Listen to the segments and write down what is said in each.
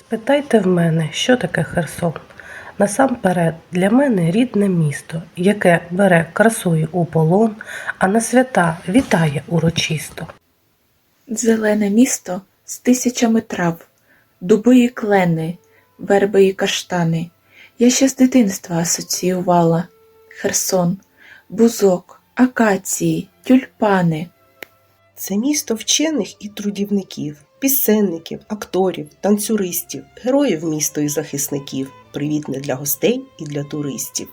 Спитайте в мене, що таке Херсон. Насамперед, для мене рідне місто, яке бере красою у полон, а на свята вітає урочисто. Зелене місто з тисячами трав, дуби і клени, верби і каштани. Я ще з дитинства асоціювала Херсон, бузок, акації, тюльпани. Це місто вчених і трудівників, пісенників, акторів, танцюристів, героїв міста і захисників, привітне для гостей і для туристів.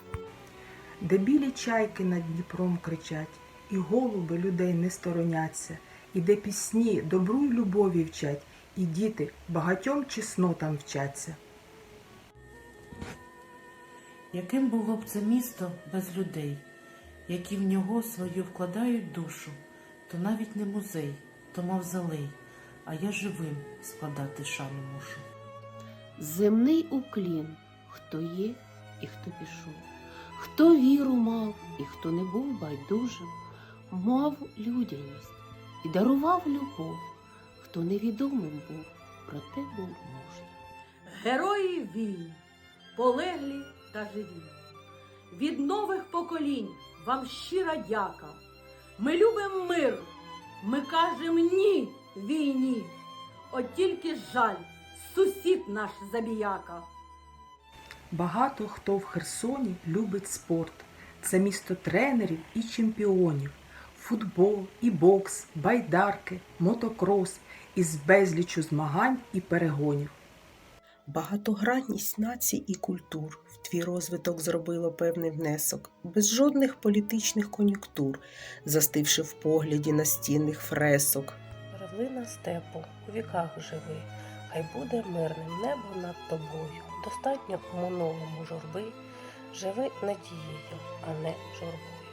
де білі чайки над Дніпром кричать, і голуби людей не стороняться, і де пісні добру й любові вчать, і діти багатьом чеснотам вчаться. Яким було б це місто без людей, які в нього свою вкладають душу, то навіть не музей, то мавзолей, а я живим складати шану мушу. Земний уклін, хто є і хто пішов, хто віру мав і хто не був байдужим, мав людяність і дарував любов, хто невідомим був, проте був мужнім. Герої війн, полеглі та живі. Від нових поколінь вам щира дяка. Ми любимо мир, ми кажемо ні війні. От тільки жаль, сусід наш забіяка. Багато хто в Херсоні любить спорт. Це місто тренерів і чемпіонів. Футбол і бокс, байдарки, мотокрос із безлічу змагань і перегонів. Багатогранність націй і культур в твій розвиток зробило певний внесок, без жодних політичних кон'юнктур, застивши в погляді настінних фресок. Перлина степу, у віках живи, хай буде мирним небо над тобою. Достатньо у минулому журби, живи надією, а не журбою.